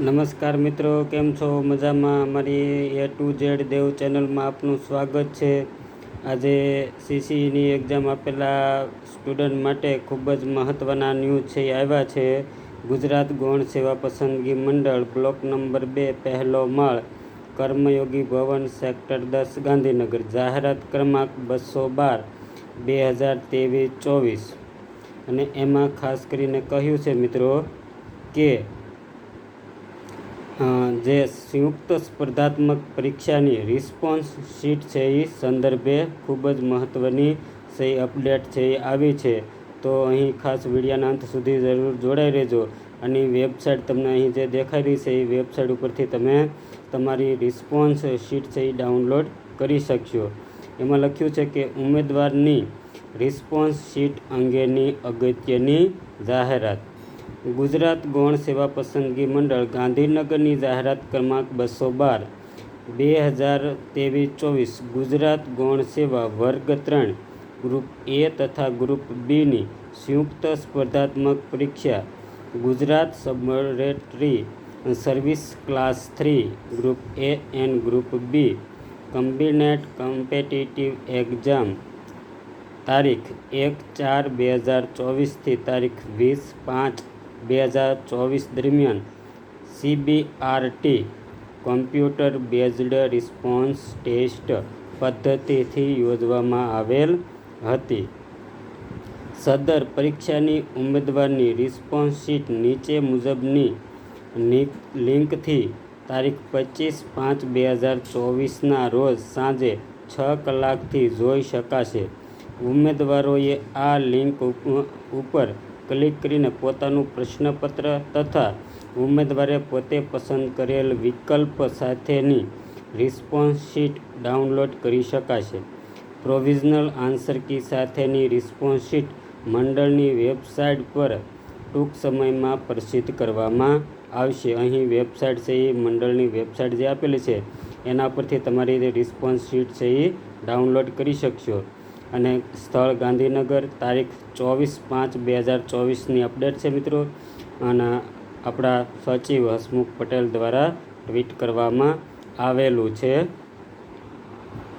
નમસ્કાર મિત્રો, કેમ છો? મજામાં? અમારી એ ટુ ઝેડ દેવ ચેનલમાં આપનું સ્વાગત છે. આજે સીસીની એક્ઝામ આપેલા સ્ટુડન્ટ માટે ખૂબ જ મહત્ત્વના ન્યૂઝ છે આવ્યા છે. ગુજરાત ગૌણ સેવા પસંદગી મંડળ બ્લોક નંબર બે, પહેલો માળ, કર્મયોગી ભવન સેક્ટર દસ, ગાંધીનગર, જાહેરાત ક્રમાંક બસો બાર, બે હજાર ત્રેવીસ, ચોવીસ. અને એમાં ખાસ કરીને કહ્યું છે મિત્રો કે જે સંયુક્ત સ્પર્ધાત્મક પરીક્ષાની રિસ્પોન્સ શીટ છે એ સંદર્ભે ખૂબ જ મહત્ત્વની એ અપડેટ છે, એ આવી છે. તો અહીં ખાસ વિડીયાના અંત સુધી જરૂર જોડાઈ રહેજો. અને વેબસાઇટ તમને અહીં જે દેખાઈ રહી છે, એ વેબસાઇટ ઉપરથી તમે તમારી રિસ્પોન્સ શીટ છે એ ડાઉનલોડ કરી શકશો. એમાં લખ્યું છે કે ઉમેદવારની રિસ્પોન્સ શીટ અંગેની અગત્યની જાહેરાત. ગુજરાત ગૌણ સેવા પસંદગી મંડળ ગાંધીનગરની જાહેરાત ક્રમાંક બસો બાર, બે હજાર ત્રેવીસ ચોવીસ, ગુજરાત ગૌણ સેવા વર્ગ ત્રણ, ગ્રુપ એ તથા ગ્રુપ બીની સંયુક્ત સ્પર્ધાત્મક પરીક્ષા, Gujarat subordinate service class three, group A and group B, combined competitive exam તારીખ એક ચાર બે હજાર ચોવીસથી તારીખ વીસ પાંચ બે હજાર ચોવીસ દરમિયાન CBRT computer based response test પદ્ધતિથી યોજવામાં આવેલ હતી. સદર પરીક્ષાની ઉમેદવારની રિસ્પોન્સ શીટ નીચે મુજબની લિંકથી તારીખ પચીસ પાંચ બે હજાર ચોવીસના રોજ સાંજે છ કલાકથી જોઈ શકાશે. ઉમેદવારોએ આ લિંક ઉપ- ઉપર ક્લિક કરીને પોતાનું પ્રશ્નપત્ર તથા ઉમેદવારે પોતે પસંદ કરેલ વિકલ્પ સાથેની રિસ્પોન્સ શીટ ડાઉનલોડ કરી શકાશે. પ્રોવિઝનલ આન્સર કી સાથેની રિસ્પોન્સ શીટ મંડળની વેબસાઇટ પર ટૂંક સમયમાં પ્રસિદ્ધ કરવામાં આવશે. અહીં વેબસાઇટ છે એ મંડળની વેબસાઇટ જે આપેલી છે. એના પરથી તમારી રિસ્પોન્સ શીટ છે એ ડાઉનલોડ કરી શકશો. અને સ્થળ ગાંધીનગર તારીખ ચોવીસ પાંચ બે હજાર ચોવીસની અપડેટ છે મિત્રો. અને આપણા સચિવ હસમુખ પટેલ દ્વારા ટ્વીટ કરવામાં આવેલું છે.